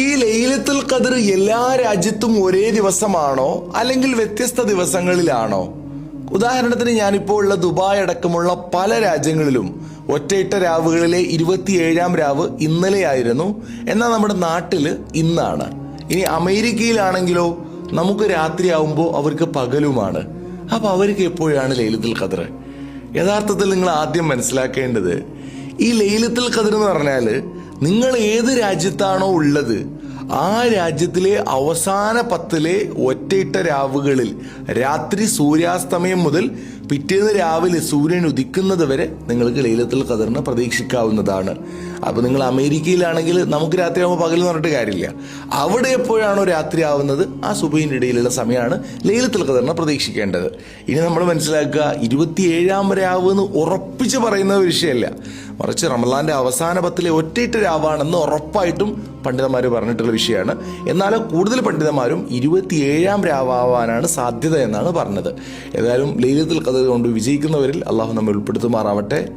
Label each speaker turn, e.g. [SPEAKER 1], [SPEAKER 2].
[SPEAKER 1] ഈ ലൈലത്തുൽ ഖദർ എല്ലാ രാജ്യത്തും ഒരേ ദിവസമാണോ? അല്ലെങ്കിൽ വ്യത്യസ്ത ദിവസങ്ങളിലാണോ? ഉദാഹരണത്തിന് ഞാനിപ്പോൾ ഉള്ള ദുബായ് അടക്കമുള്ള പല രാജ്യങ്ങളിലും ഒറ്റയിട്ട രാവുകളിലെ ഇരുപത്തിയേഴാം രാവ് ഇന്നലെയായിരുന്നു. എന്നാൽ നമ്മുടെ നാട്ടിൽ ഇന്നാണ്. ഇനി അമേരിക്കയിലാണെങ്കിലോ നമുക്ക് രാത്രിയാവുമ്പോൾ അവർക്ക് പകലുമാണ്. അപ്പൊ അവർക്ക് എപ്പോഴാണ് ലൈലത്തുൽ ഖദർ? യഥാർത്ഥത്തിൽ നിങ്ങൾ ആദ്യം മനസ്സിലാക്കേണ്ടത് ഈ ലൈലത്തുൽ ഖദർ എന്ന് പറഞ്ഞാൽ നിങ്ങൾ ഏത് രാജ്യത്താണോ ഉള്ളത് ആ രാജ്യത്തിലെ അവസാന പത്തിലെ ഒറ്റയിട്ട രാവുകളിൽ രാത്രി സൂര്യാസ്തമയം മുതൽ പിറ്റേന്ന് രാവിലെ സൂര്യൻ ഉദിക്കുന്നത് വരെ നിങ്ങൾക്ക് ലൈലത്തുൽ കതിർന്ന് പ്രതീക്ഷിക്കാവുന്നതാണ്. അപ്പൊ നിങ്ങൾ അമേരിക്കയിലാണെങ്കിൽ നമുക്ക് രാത്രിയാകുമ്പോൾ പകൽ എന്ന് പറഞ്ഞിട്ട് കാര്യമില്ല. അവിടെ എപ്പോഴാണോ രാത്രി ആവുന്നത്? ആ സുബൈന്റെ ഇടയിലുള്ള സമയമാണ് ലൈലത്തുൽ ഖദറിനെ പ്രതീക്ഷിക്കേണ്ടത്. ഇനി നമ്മൾ മനസ്സിലാക്കുക ഇരുപത്തിയേഴാം എന്ന് ഉറപ്പിച്ച് പറയുന്ന ഒരു വിഷയമല്ല. മറിച്ച് റമലാന്റെ അവസാന പത്തിലെ ഒറ്റയിട്ട് രാവാണെന്ന് ഉറപ്പായിട്ടും പണ്ഡിതന്മാർ പറഞ്ഞിട്ടുള്ള വിഷയമാണ്. എന്നാൽ കൂടുതൽ പണ്ഡിതന്മാരും ഇരുപത്തിയേഴാം രാവാവാനാണ് സാധ്യത എന്നാണ് പറഞ്ഞത്. ഏതായാലും ലൈലത്തിൽ കഥ കൊണ്ട് വിജയിക്കുന്നവരിൽ അള്ളാഹു നമ്മൾ ഉൾപ്പെടുത്തുമാറാവട്ടെ.